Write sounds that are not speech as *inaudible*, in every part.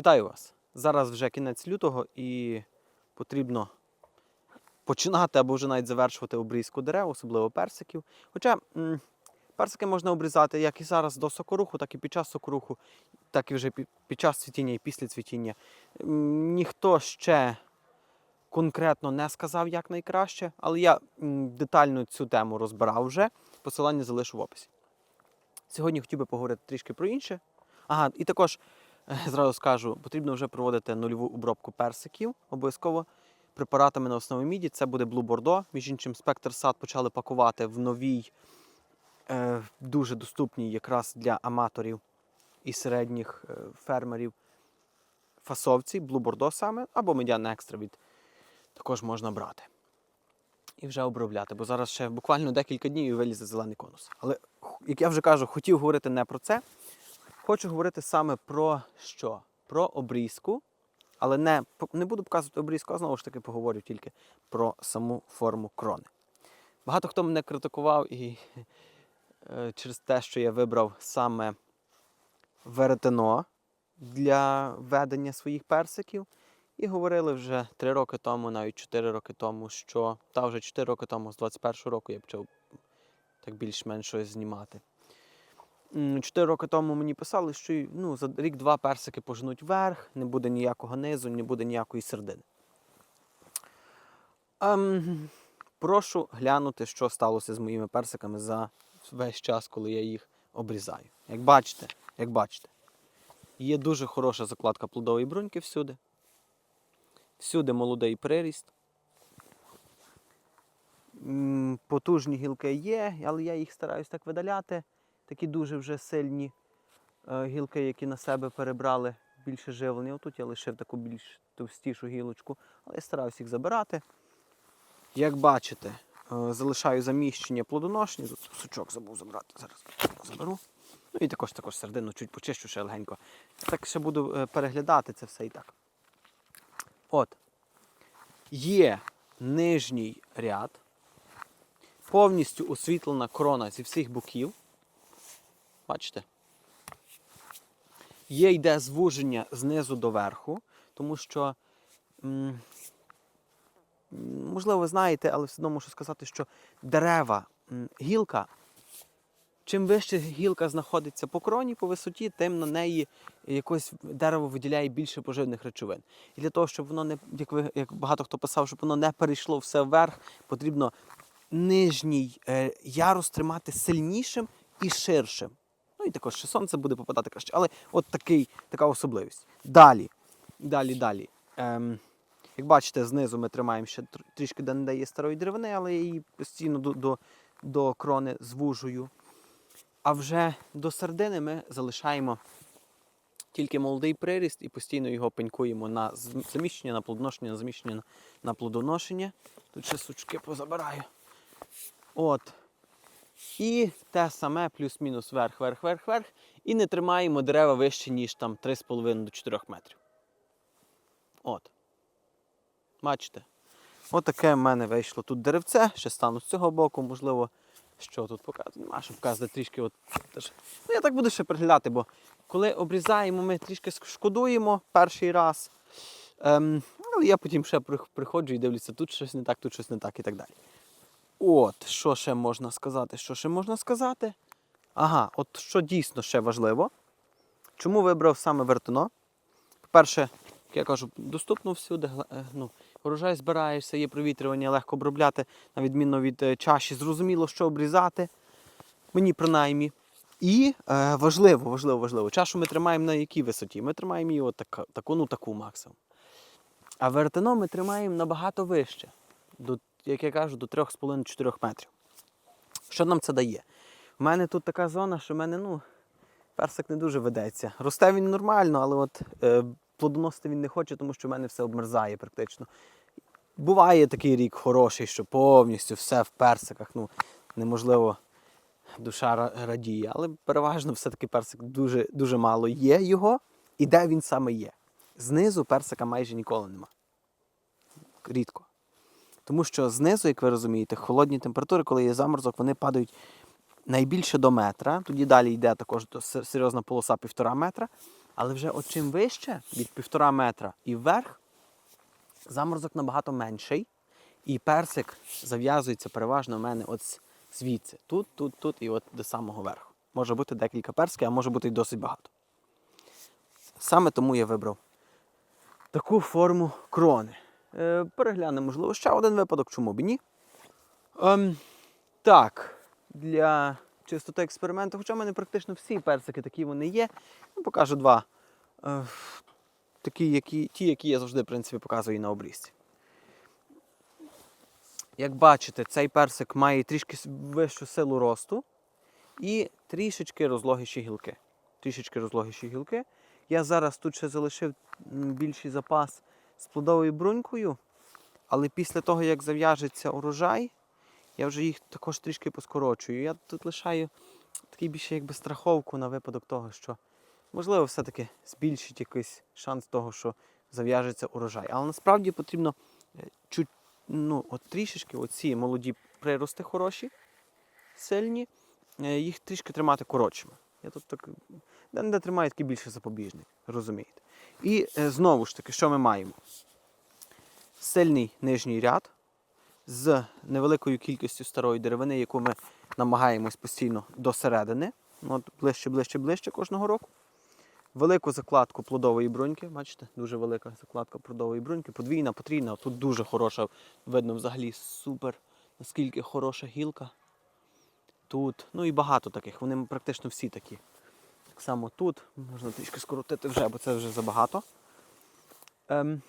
Вітаю вас! Зараз вже кінець лютого і потрібно починати або вже навіть завершувати обрізку дерев, особливо персиків. Хоча персики можна обрізати як і зараз до сокоруху, так і під час сокоруху, так і вже під час цвітіння і після цвітіння. Ніхто ще конкретно не сказав, як найкраще, але я детально цю тему розбирав вже. Посилання залишу в описі. Сьогодні хотів би поговорити трішки про інше. Ага, і також *laughs* зразу скажу, потрібно вже проводити нульову обробку персиків обов'язково препаратами на основі міді. Це буде Blue Bordeaux. Між іншим, Спектр сад почали пакувати в новій, е, дуже доступній якраз для аматорів і середніх е, фермерів фасовці, Blue Bordeaux саме, або Mediana Extra від також можна брати. І вже обробляти, бо зараз ще буквально декілька днів і вилізе зелений конус. Але, як я вже кажу, хотів говорити не про це. Хочу говорити саме про що? Про обрізку, але не, не буду показувати обрізку, а знову ж таки поговорю тільки про саму форму крони. Багато хто мене критикував і е, через те, що я вибрав саме веретено для ведення своїх персиків. І говорили вже 3 роки тому, навіть 4 роки тому, що та вже 4 роки тому, з 21 року, я почав так більш-менш щось знімати. Чотири роки тому мені писали, що ну, за рік-два персики поженуть вверх, не буде ніякого низу, не буде ніякої середини. Ем, прошу глянути, що сталося з моїми персиками за весь час, коли я їх обрізаю. Як бачите, як бачите, є дуже хороша закладка плодової бруньки всюди. Всюди молодий приріст. Потужні гілки є, але я їх стараюсь так видаляти. Такі дуже вже сильні е, гілки, які на себе перебрали більше живлення. Отут я лишив таку більш товстішу гілочку, але я стараюсь їх забирати. Як бачите, е, залишаю заміщення плодоношні. Тут сучок забув забрати. Зараз заберу. Ну і також також середину чуть почищу ще легенько. Так ще буду е, переглядати це все і так. От. Є нижній ряд, повністю освітлена крона зі всіх боків. Бачите? Є йде звуження знизу до верху, тому що, можливо, ви знаєте, але все одно мушу сказати, що дерева, гілка, чим вище гілка знаходиться по кроні, по висоті, тим на неї якось дерево виділяє більше поживних речовин. І для того, щоб воно не, як, ви, як багато хто писав, щоб воно не перейшло все вверх, потрібно нижній е, ярус тримати сильнішим і ширшим. Ну і також ще сонце буде попадати краще. Але от такий, така особливість. Далі, далі, далі. Ем, як бачите, знизу ми тримаємо ще трішки де не дає старої деревини, але я її постійно до, до, до крони звужую. А вже до середини ми залишаємо тільки молодий приріст і постійно його пенькуємо на заміщення, на плодоношення, на заміщення на плодоношення. Тут ще сучки позабираю. От. І те саме, плюс-мінус верх, верх, верх, верх. І не тримаємо дерева вище, ніж там 3,5 до 4 метрів. От. Бачите? От в мене вийшло тут деревце. Ще стану з цього боку, можливо, що тут показувати. Нема що показати трішки. От. Ну, я так буду ще приглядати, бо коли обрізаємо, ми трішки шкодуємо перший раз. Ем, але я потім ще приходжу і дивлюся, тут щось не так, тут щось не так і так далі. От, що ще можна сказати? Що ще можна сказати? Ага, от що дійсно ще важливо. Чому вибрав саме вертино? По-перше, як я кажу, доступно всюди. е, Ну, урожай збираєшся, є провітрювання, легко обробляти, на відміну від е, чаші. Зрозуміло, що обрізати. Мені принаймні. І е, важливо, важливо, важливо. Чашу ми тримаємо на якій висоті? Ми тримаємо її от така- таку, ну таку максимум. А вертино ми тримаємо набагато вище, до, як я кажу, до 3,5-4 метрів. Що нам це дає? У мене тут така зона, що в мене ну, персик не дуже ведеться. Росте він нормально, але от е, плодоносити він не хоче, тому що в мене все обмерзає практично. Буває такий рік хороший, що повністю все в персиках. Ну, неможливо, душа радіє. Але переважно все-таки персик дуже, дуже мало є його. І де він саме є? Знизу персика майже ніколи нема. Рідко. Тому що знизу, як ви розумієте, холодні температури, коли є заморозок, вони падають найбільше до метра. Тоді далі йде також серйозна полоса півтора метра. Але вже от чим вище, від півтора метра і вверх, заморозок набагато менший. І персик зав'язується переважно в мене от звідси. Тут, тут, тут і от до самого верху. Може бути декілька персків, а може бути і досить багато. Саме тому я вибрав таку форму крони. Е, переглянемо, можливо, ще один випадок, чому б і ні. Ем, так, для чистоти експерименту, хоча в мене практично всі персики такі вони є. Ну, покажу два. Е, такі, які, ті, які я завжди в принципі, показую і на обрізці. Як бачите, цей персик має трішки вищу силу росту і трішечки розлогіші гілки. Трішечки розлогіші гілки. Я зараз тут ще залишив більший запас з плодовою брунькою, але після того, як зав'яжеться урожай, я вже їх також трішки поскорочую. Я тут лишаю такий більше якби страховку на випадок того, що можливо все-таки збільшить якийсь шанс того, що зав'яжеться урожай. Але насправді потрібно е, чуть, ну, от трішечки оці молоді прирости хороші, сильні, е, їх трішки тримати коротшими. Я тут так де тримаю такий більше запобіжник, розумієте. І е, знову ж таки, що ми маємо? Сильний нижній ряд з невеликою кількістю старої деревини, яку ми намагаємось постійно до середини, ну, от ближче, ближче, ближче кожного року. Велику закладку плодової бруньки, бачите, дуже велика закладка плодової бруньки, подвійна, потрійна. Тут дуже хороша, видно взагалі супер, наскільки хороша гілка. Тут, ну і багато таких, вони практично всі такі. Само тут, можна трішки скоротити вже, бо це вже забагато. Ем.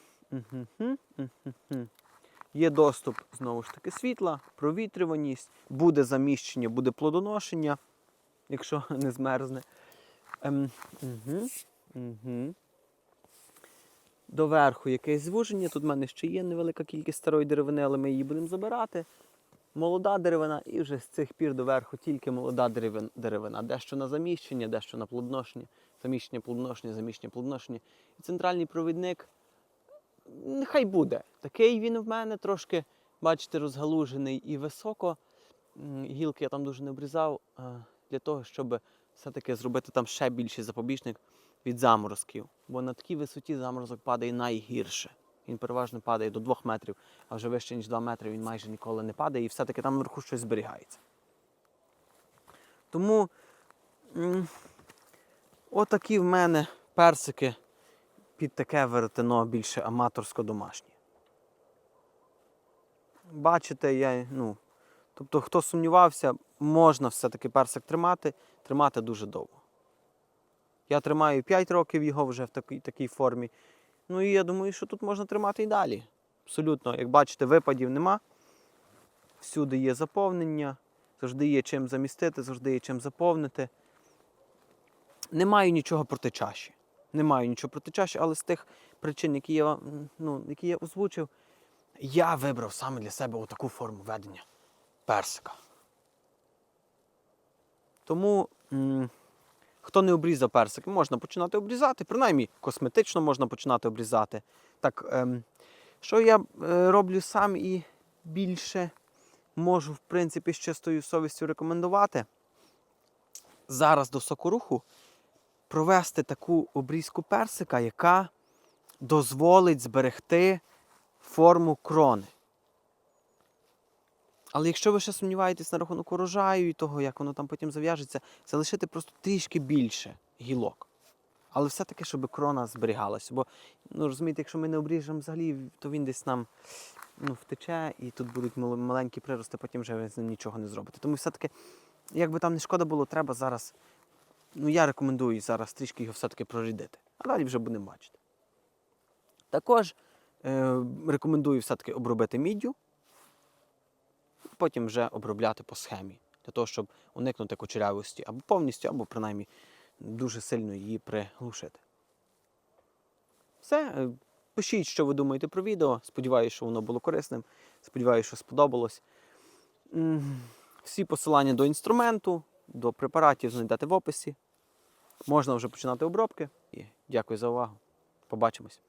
Є доступ знову ж таки світла, провітрюваність, буде заміщення, буде плодоношення, якщо *laughs* не змерзне. Ем, угу. Доверху якесь звуження. Тут в мене ще є невелика кількість старої деревини, але ми її будемо забирати. Молода деревина, і вже з цих пір доверху тільки молода деревина. Дещо на заміщення, дещо на плодоношення. Заміщення, плодоношення, заміщення, плодоношення. І центральний провідник нехай буде. Такий він в мене трошки, бачите, розгалужений і високо. Гілки я там дуже не обрізав для того, щоб все-таки зробити там ще більший запобіжник від заморозків. Бо на такій висоті заморозок падає найгірше. Він переважно падає до 2 метрів, а вже вище, ніж 2 метри він майже ніколи не падає, і все-таки там наверху щось зберігається. Тому отакі в мене персики під таке веретено більше аматорсько-домашнє. Бачите, я, ну, тобто, хто сумнівався, можна все-таки персик тримати, тримати дуже довго. Я тримаю 5 років його вже в такій, такій формі. Ну і я думаю, що тут можна тримати і далі. Абсолютно, як бачите, випадів нема. Всюди є заповнення, завжди є чим замістити, завжди є чим заповнити. Не маю нічого проти чаші. Не маю нічого проти чаші, але з тих причин, які я, ну, які я озвучив, я вибрав саме для себе отаку форму ведення персика. Тому, хто не обрізав персик, можна починати обрізати, принаймні косметично можна починати обрізати. Так, ем, що я е, роблю сам і більше можу, в принципі, з чистою совістю рекомендувати. Зараз до сокоруху провести таку обрізку персика, яка дозволить зберегти форму крони. Але якщо ви ще сумніваєтесь на рахунок урожаю і того, як воно там потім зав'яжеться, залишити просто трішки більше гілок. Але все-таки, щоб крона зберігалася. Бо, ну розумієте, якщо ми не обріжемо взагалі, то він десь нам ну, втече, і тут будуть маленькі прирости, потім вже ви з ним нічого не зробите. Тому все-таки, як би там не шкода було, треба зараз. Ну, я рекомендую зараз трішки його все-таки прорідити. А далі вже будемо бачити. Також е, рекомендую все-таки обробити міддю, потім вже обробляти по схемі, для того, щоб уникнути кучерявості або повністю, або принаймні дуже сильно її приглушити. Все. е, Пишіть, що ви думаєте про відео. Сподіваюся, що воно було корисним. Сподіваюся, що сподобалось. Всі посилання до інструменту, до препаратів знайдете в описі. Можна вже починати обробки. І дякую за увагу. Побачимось.